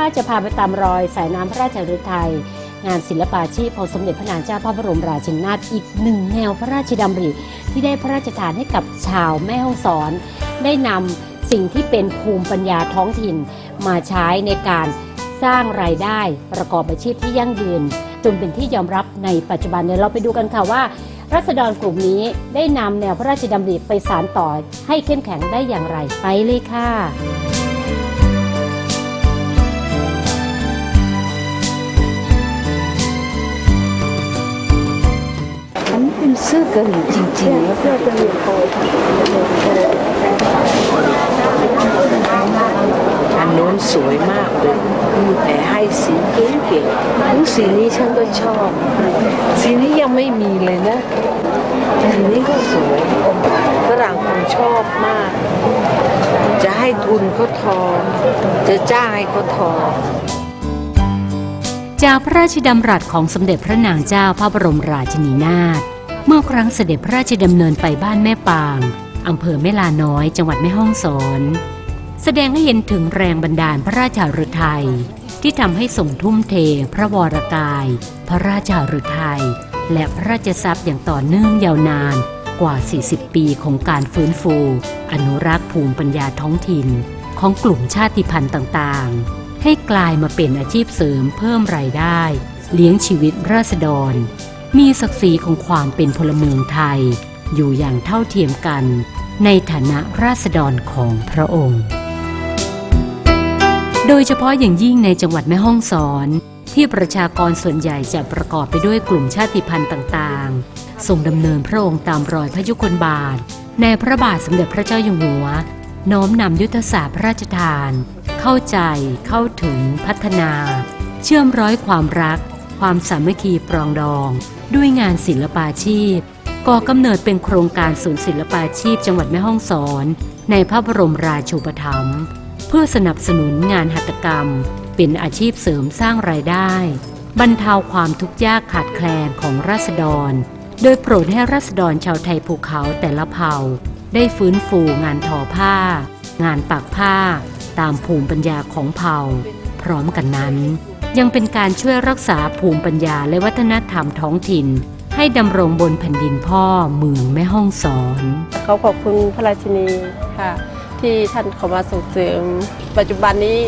วันนี้นะคะจะพาไปตามรอยสายน้ำพระราชฤทัยงานศิลปาชีพของสมเด็จพระนางเจ้าพระบรมราชินีนาถอีกหนึ่งแนวพระราชดำริ ที่ได้พระราชทานให้กับชาวแม่ฮ่องสอน ได้นำสิ่งที่เป็นภูมิปัญญาท้องถิ่น มาใช้ในการสร้างรายได้ประกอบอาชีพที่ยั่งยืน จนเป็นที่ยอมรับในปัจจุบันเนี่ยเราไปดูกันค่ะว่ารัษฎรกลุ่มนี้ได้นำแนวพระราชดำริไปสานต่อให้เข้มแข็งได้อย่างไรไปเลยค่ะ นนี้เป็นเสื้อกะหรี่จริงๆแล้วเสื้อกระเหรี่ยงโคค่ะอันโน้นสวยมากเลยแต่ให้สีเก๋ๆอุ๊ยสีนี้ฉันก็ชอบ สีนี้ยังไม่มีเลยนะ สีนี้ก็สวยฝรั่งคงชอบมาก จะให้ทุนเขาทอ จะจ้างให้เขาทอจากพระราชดำรัสของสมเด็จพระนางเจ้าพระบรมราชินีนาถ เมื่อครั้งเสด็จพระราชดำเนินไปบ้านแม่ปาง อำเภอแม่ลาน้อยจังหวัดแม่ฮ่องสอน แสดงให้เห็นถึงแรงบันดาลพระราชาฤทัยที่ทำให้ส่งทุ่มเท พระวรกาย พระราชาฤทัยและพระราชทรัพย์อย่างต่อเนื่องยาวนานกว่า 40 ปีของการฟื้นฟู อนุรักษ์ภูมิปัญญาท้องถิ่น ของกลุ่มชาติพันธุ์ต่างๆ ให้กลายมาเป็นอาชีพเสริมเพิ่มรายได้ เลี้ยงชีวิตราษฎร มีศักดิ์ศรีของความเป็นพลเมืองไทย อยู่อย่างเท่าเทียมกันในฐานะราษฎรของพระองค์ โดยเฉพาะอย่างยิ่งในจังหวัดแม่ฮ่องสอน ที่ประชากรส่วนใหญ่จะประกอบไปด้วยกลุ่มชาติพันธุ์ต่างๆทรงดำเนินพระองค์ตามรอยพระยุคลบาท ในพระบาทสมเด็จพระเจ้าอยู่หัว น้อมนำยุทธศาสตร์พระราชทาน เข้าใจเข้าถึงพัฒนา เชื่อมร้อยความรัก ความสามัคคีปรองดอง ด้วยงานศิลปาชีพ ก่อกำเนิดเป็นโครงการศูนย์ศิลปาชีพจังหวัดแม่ฮ่องสอน ในพระบรมราชูปถัมภ์เพื่อสนับสนุนงานหัตถกรรม เป็นอาชีพเสริมสร้างรายได้ บรรเทาความทุกข์ยากขาดแคลนของราษฎร โดยโปรดให้ราษฎรชาวไทยภูเขาแต่ละเผ่า ได้ฟื้นฟูงานทอผ้า งานปักผ้า ตามภูมิปัญญาของเผ่า พร้อมกันนั้น ยังเป็นการช่วยรักษาภูมิปัญญาและวัฒนธรรมท้องถิ่น ให้ดำรงบนแผ่นดินพ่อเมืองแม่ฮ่องสอน เขาขอบคุณพระราชินีค่ะ ที่ท่านเข้ามาส่งเสริม ปัจจุบันนี้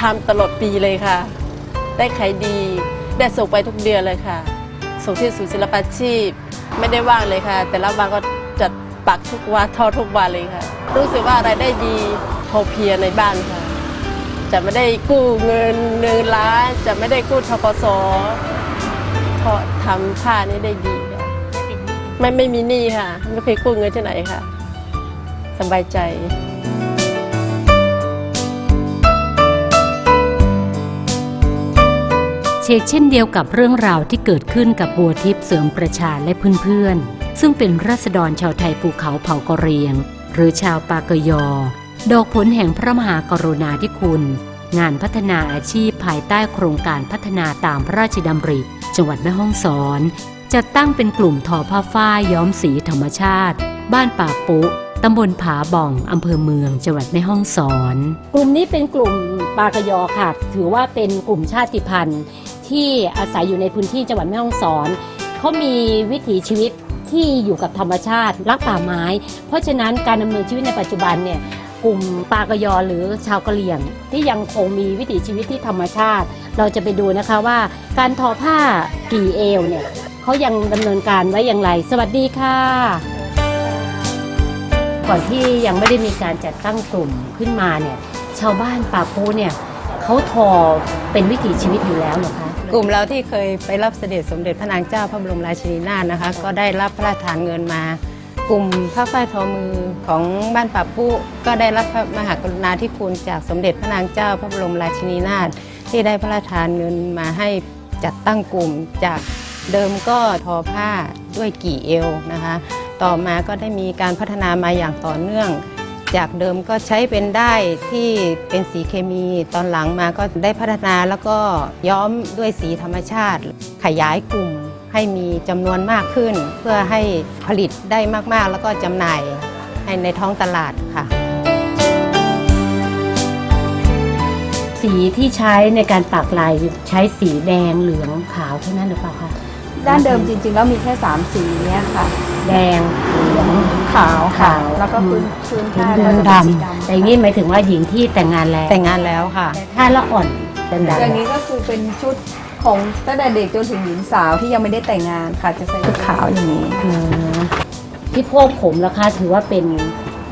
ทำตลอดปีเลยค่ะ ได้ขายดีได้ส่งไปทุกเดือนเลยค่ะ ส่งที่ศูนย์ศิลปาชีพ ไม่ได้ว่างเลยค่ะ แต่ละวันก็จัดปักทุกวันทอทุกวันเลยค่ะ รู้สึกว่ารายได้ดีพอเพียงในบ้านค่ะ จะไม่ได้กู้เงินเงินล้านจะไม่ได้กู้ทกสทอทำผ้านี้ได้ดีค่ะไม่ไม่มีหนี้ค่ะ ไม่เคยกู้เงินที่ไหนค่ะ สบายใจเชกเช่นเดียวกับเรื่องราวที่เกิดขึ้นกับบัวทิพย์เสริมประชาและเพื่อนๆ ซึ่งเป็นรัษฎรชาวไทยภูเขาเผ่ากะเหรียง หรือชาวปากยอ ดอกผลแห่งพระมหากรุณาธิคุณ งานพัฒนาอาชีพภายใต้โครงการพัฒนาตามพระราชดำริ จังหวัดแม่ฮ่องสอน จัดตั้งเป็นกลุ่มทอผ้าฝ้ายย้อมสีธรรมชาติ บ้านป่าปุตำบลผาบ่องอำเภอเมือง จังหวัดแม่ฮ่องสอน กลุ่มนี้เป็นกลุ่มปากยอค่ะ ถือว่าเป็นกลุ่มชาติพันธุ์ ที่อาศัยอยู่ในพื้นที่จังหวัดแม่ฮ่องสอน เขามีวิถีชีวิตที่อยู่กับธรรมชาติ รักป่าไม้ เพราะฉะนั้นการดำเนินชีวิตในปัจจุบันเนี่ย กลุ่มปากยอหรือชาวกะเหรี่ยง ที่ยังคงมีวิถีชีวิตที่ธรรมชาติ เราจะไปดูนะคะว่า การทอผ้ากี่เอวเนี่ยเขายังดำเนินการไว้อย่างไร สวัสดีค่ะ ก่อนที่ยังไม่ได้มีการจัดตั้งกลุ่มขึ้นมาเนี่ยชาวบ้านป่าปูเนี่ยเขาทอเป็นวิถีชีวิตอยู่แล้วเหรอคะกลุ่มเราที่เคยไปรับเสด็จสมเด็จพระนางเจ้าพระบรมราชินีนาถนะคะ ก็ได้รับพระราชทานเงินมา กลุ่มผ้าฝ้ายทอมือของบ้านป่าปุก็ได้รับพระมหากรุณาธิคุณจากสมเด็จพระนางเจ้าพระบรมราชินีนาถที่ได้พระราชทานเงินมาให้จัดตั้งกลุ่มจากเดิมก็ทอผ้าด้วยกี่เอวนะคะ ต่อมาก็ได้มีการพัฒนามาอย่างต่อเนื่อง จากเดิมก็ใช้เป็นได้ที่เป็นสีเคมี ตอนหลังมาก็ได้พัฒนาแล้วก็ย้อมด้วยสีธรรมชาติ ขยายกลุ่ม ให้มีจำนวนมากขึ้น เพื่อให้ผลิตได้มากๆ แล้วก็จำหน่ายให้ในท้องตลาดค่ะ สีที่ใช้ในการปักลายใช้สีแดงเหลืองขาวเท่านั้นหรือเปล่าคะด้านเดิมจริงๆ แล้วมีแค่ 3 สีเนี้ยค่ะ แดงเหลืองขาวขาว แล้วก็พื้นพื้นผ้าพื้ก็นจะเป็นสีดำดำแต่อย่างนี้หมายถึงว่าหญิงที่แต่งงานแล้วแต่งงานแล้วค่ะ ถ้าละอ่อนเป็นดำอย่างนี้ก็คือเป็นชุด ของตั้งแต่เด็กจนถึงหญิงสาวที่ยังไม่ได้แต่งงานค่ะ จะใส่ชุดขาวอย่างนี้อืมที่โพกผมราคาถือว่าเป็น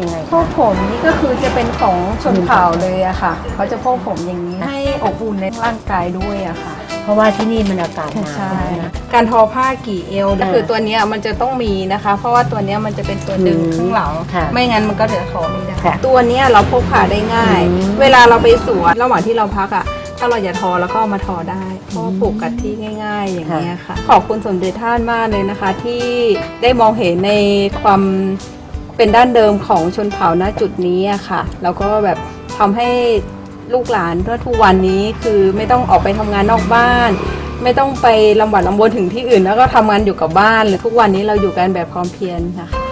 ยังไงพวกผมนี่ก็คือจะเป็นของชนเผ่าเลยอะค่ะเขาจะพวกผมอย่างนี้ให้อบอุ่นในร่างกายด้วยอะค่ะ เพราะว่าที่นี่มันอากาศหนาวใช่นะการทอผ้ากี่เอวก็อ่าคือตัวเนี้ยมันจะต้องมีนะคะ เพราะว่าตัวเนี้ยมันจะเป็นตัวดึงอืมข้างหลังค่ะไม่งั้นมันก็จะทอไม่ได้ค่ะตัวเนี้ยเราพกพาได้ง่ายอืมเวลาเราไปสวนระหว่างที่เราพักอะ ถ้าเราอย่าทอแล้วก็เอามาทอได้เพราะว่าปลูกกัดที่ง่าย ๆ อย่างนี้ยค่ะ ขอบคุณสมเด็จท่านมากเลยนะคะ ที่ได้มองเห็นในความเป็นด้านเดิมของชนเผ่าณจุดนี้อะค่ะ แล้วก็แบบทำให้ลูกหลานทั่วทุกวันนี้คือไม่ต้องออกไปทำงานนอกบ้าน ไม่ต้องไปลำบากลำบนถึงที่อื่น แล้วก็ทำงานอยู่กับบ้านเลยทุกวันนี้เราอยู่กันแบบพร้อมเพรียงนะคะ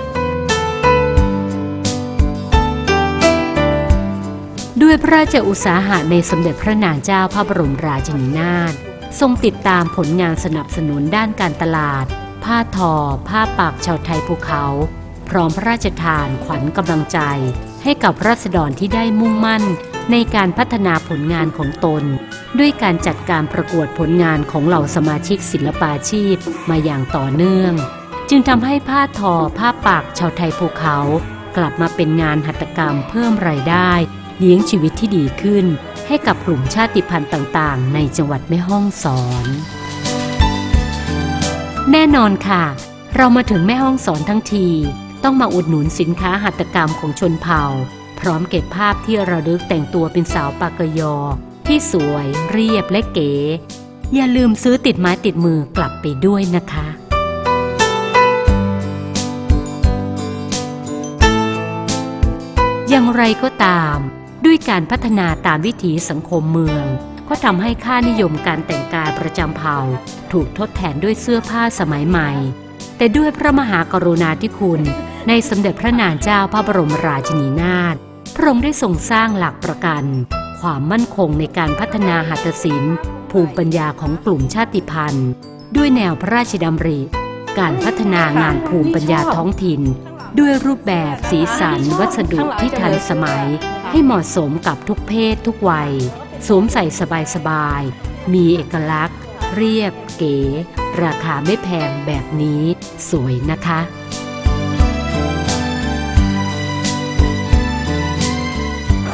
ด้วยพระราชอุตสาหะในสมเด็จพระนางเจ้าพระบรมราชินีนาถทรงติดตามผลงานสนับสนุนด้านการตลาด ผ้าทอ ผ้าปักชาวไทยภูเขา พร้อมพระราชทานขวัญกำลังใจ ให้กับรัษฎรที่ได้มุ่งมั่น ในการพัฒนาผลงานของตน ด้วยการจัดการประกวดผลงานของเหล่าสมาชิกศิลปาชีพมาอย่างต่อเนื่อง จึงทำให้ผ้าทอ ผ้าปักชาวไทยภูเขา กลับมาเป็นงานหัตถกรรมเพิ่มรายได้ เลี้ยงชีวิตที่ดีขึ้น ให้กับกลุ่มชาติพันธุ์ต่างๆ ในจังหวัดแม่ฮ่องสอน แน่นอนค่ะ เรามาถึงแม่ฮ่องสอนทั้งที ต้องมาอุดหนุนสินค้าหัตถกรรมของชนเผ่า พร้อมเก็บภาพที่ระลึกแต่งตัวเป็นสาวปากกยอ ที่สวยเรียบและเก๋ อย่าลืมซื้อติดไม้ติดมือกลับไปด้วยนะคะอย่างไรก็ตาม ด้วยการพัฒนาตามวิถีสังคมเมือง ก็ทำให้ค่านิยมการแต่งกายประจำเผ่า ถูกทดแทนด้วยเสื้อผ้าสมัยใหม่ แต่ด้วยพระมหากรุณาธิคุณ ในสมเด็จพระนางเจ้าพระบรมราชินีนาถพระองค์ได้ทรงสร้างหลักประกัน ความมั่นคงในการพัฒนาหัตถศิลป์ ภูมิปัญญาของกลุ่มชาติพันธุ์ ด้วยแนวพระราชดำริ การพัฒนางานภูมิปัญญาท้องถิ่น ด้วยรูปแบบสีสันวัสดุที่ทันสมัย ให้เหมาะสมกับทุกเพศทุกวัย สวมใส่สบายๆ มีเอกลักษณ์ เรียบเก๋ ราคาไม่แพงแบบนี้สวยนะคะ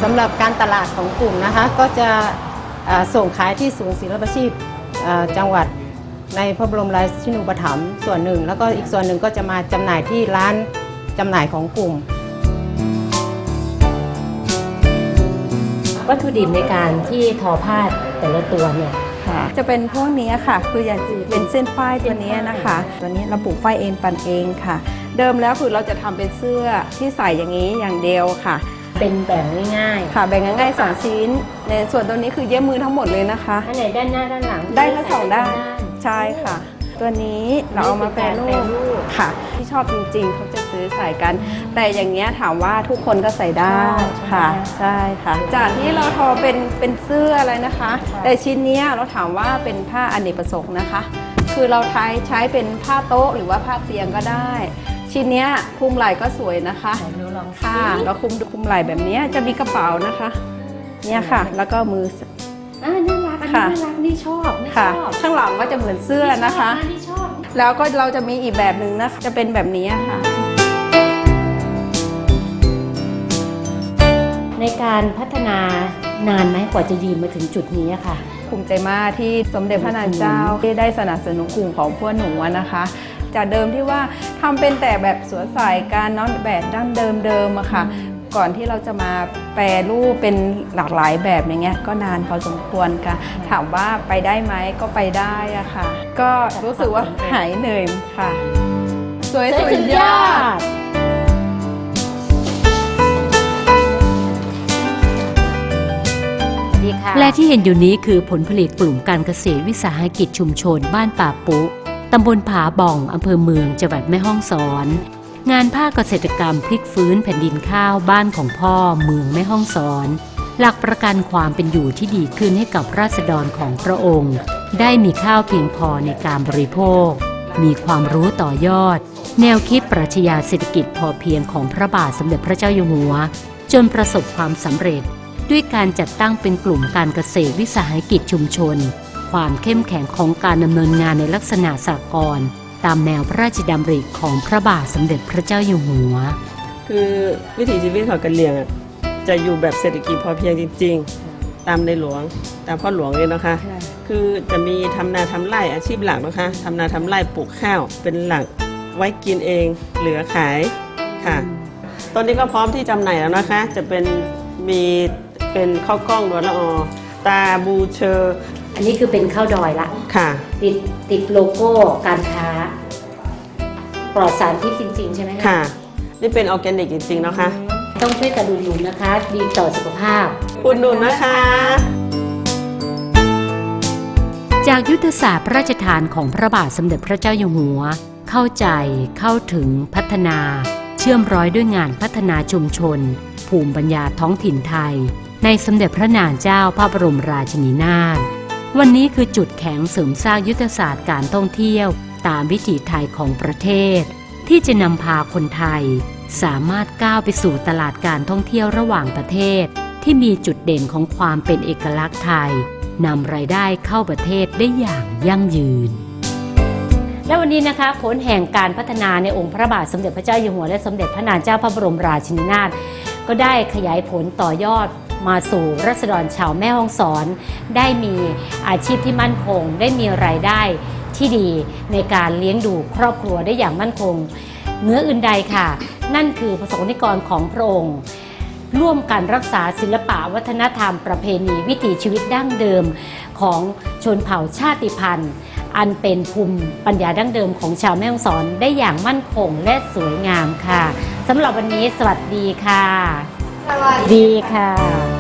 สำหรับการตลาดของกลุ่มนะคะก็จะส่งขายที่ศูนย์ศิลปาชีพจังหวัดในพระบรมราชินูปถัมภ์ส่วนหนึ่ง แล้วก็อีกส่วนหนึ่งก็จะมาจำหน่ายที่ร้านจำหน่ายของกลุ่ม วัตถุดิบในการที่ทอผ้าแต่ละตัวเนี่ยค่ะจะเป็นพวกนี้ค่ะ คืออย่างจะเป็นเส้นฝ้ายตัวนี้นะคะ ตัวนี้เราปลูกฝ้ายเองปั่นเองค่ะ เดิมแล้วคือเราจะทำเป็นเสื้อที่ใส่อย่างนี้อย่างเดียวค่ะ เป็นแบบง่ายค่ะ แบ่งง่ายๆสองชิ้น ในส่วนตัวนี้คือเย็บมือทั้งหมดเลยนะคะๆอันไหนด้านหน้าด้านหลัง ได้ทั้งสองด้าน ใช่ค่ะ ตัวนี้เราเอามาแปรรูแปรปรูปค่ะที่ ชอบจริงๆ เขาจะซื้อใส่กัน แต่อย่างเงี้ยถามว่าทุกคนก็ใส่ได้ค่ะ ใช่ค่ะ จากที่เราทอเป็นเป็นเสื้ออะไรนะคะแต่ชิ้นเนี้ยเราถามว่าเป็นผ้าอเนกประสงค์นะคะ คือเราใช้ใช้เป็นผ้าโต๊ะหรือว่าผ้าเตียงก็ได้ ชิ้นเนี้ยคลุมไหล่ก็สวยนะคะไหนดูลองสิค่ะเราคลุมคลุมไหล่แบบเนี้ยจะมีกระเป๋านะคะ เนี่ยค่ะ แล้วก็มือ อ่าน่ารักอันนี้ค่ะ น่ารักนี่ชอบนี่ชค่ะ อบข้างหลังก็จะเหมือนเสื้อนะคะนี่ชอบ แล้วก็เราจะมีอีกแบบหนึ่งนะคะจะเป็นแบบนี้ค่ะในการพัฒนานานไหมกว่าจะยืนมาถึงจุดนี้อะค่ะภูมิใจมากที่สมเด็จพระนางเจ้าที่ได้สนับสนุนกลุ่มของพวกหนูอะนะคะ จากเดิมที่ว่าทำเป็นแต่แบบสวนสายการเน้องแบบดั้งเดิมเดิมๆอะค่ะ ก่อนที่เราจะมาแปรรูปเป็นหลากหลายแบบอย่างเงี้ยก็นานพอสมควรค่ะ ถามว่าไปได้ไหมก็ไปได้อะค่ะ ก็รู้สึกว่าหายเหนื่อยค่ะ สวยสุดยอดดีค่ะและที่เห็นอยู่นี้คือผลผลิตกลุ่มการเกษตรวิสาหกิจชุมชนบ้านป่าปุ ตำบลผาบ่อง อำเภอเมือง จังหวัดแม่ฮ่องสอน งานภาคเกษตรกรรมพลิกฟื้นแผ่นดินข้าวบ้านของพ่อเมืองแม่ฮ่องสอน หลักประกันความเป็นอยู่ที่ดีขึ้นให้กับราษฎรของพระองค์ ได้มีข้าวเพียงพอในการบริโภค มีความรู้ต่อยอด แนวคิดปรัชญาเศรษฐกิจพอเพียงของพระบาทสมเด็จพระเจ้าอยู่หัว จนประสบความสำเร็จ ด้วยการจัดตั้งเป็นกลุ่มการเกษตรวิสาหกิจชุมชน ความเข้มแข็งของการดำเนินงานในลักษณะสากล ตามแนวพระราชดำริของพระบาทสมเด็จพระเจ้าอยู่หัว คือวิถีชีวิตของกะเหรี่ยงอะจะอยู่แบบเศรษฐกิจพอเพียงจริง ๆ ตามในหลวง ตามพ่อหลวงเลยนะคะ คือจะมีทำนาทำไร่อาชีพหลักนะคะทำนาทำไร่ปลูกข้าวเป็นหลักไว้กินเองเหลือขายค่ะตอนนี้ก็พร้อมที่จำหน่ายแล้วนะคะ จะเป็นมีเป็นข้าวกล้องดวนละออตาบูเชอร์ อันนี้คือเป็นข้าวดอยละ ค่ะ ติดติดโลโก้การค้า ปลอดสารพิษจริง ๆ ใช่ไหมคะค่ะ นี่เป็นออร์แกนิกจริงๆนะคะต้องช่วยกันดูหนุนนะคะ ดีต่อสุขภาพ อุดหนุนนะคะ จากยุทธศาสตร์พระราชทานของพระบาทสมเด็จพระเจ้าอยู่หัว เข้าใจเข้าถึงพัฒนา เชื่อมร้อยด้วยงานพัฒนาชุมชน ภูมิปัญญาท้องถิ่นไทย ในสมเด็จพระนางเจ้าพระบรมราชินีนาถ วันนี้คือจุดแข็งเสริมสร้างยุทธศาสตร์การท่องเที่ยว ตามวิถีไทยของประเทศ ที่จะนำพาคนไทย สามารถก้าวไปสู่ตลาดการท่องเที่ยวระหว่างประเทศ ที่มีจุดเด่นของความเป็นเอกลักษณ์ไทยนำรายได้เข้าประเทศได้อย่างยั่งยืน และวันนี้นะคะผลแห่งการพัฒนาในองค์พระบาทสมเด็จพระเจ้าอยู่หัวและสมเด็จพระนางเจ้าพระบรมราชินีนาถก็ได้ขยายผลต่อยอด มาสู่รัษฎรชาวแม่ฮ่องสอน ได้มีอาชีพที่มั่นคง ได้มีรายได้ที่ดีในการเลี้ยงดูครอบครัวได้อย่างมั่นคงเนื้ออื่นใดค่ะ นั่นคือประสงค์นิกรของพระองค์ร่วมกันรักษาศิลปะวัฒนธรรมประเพณีวิถีชีวิตดั้งเดิมของชนเผ่าชาติพันธุ์ อันเป็นภูมิปัญญาดั้งเดิมของชาวแม่ฮ่องสอนได้อย่างมั่นคงและสวยงามค่ะสำหรับวันนี้สวัสดีค่ะ ดีค่ะ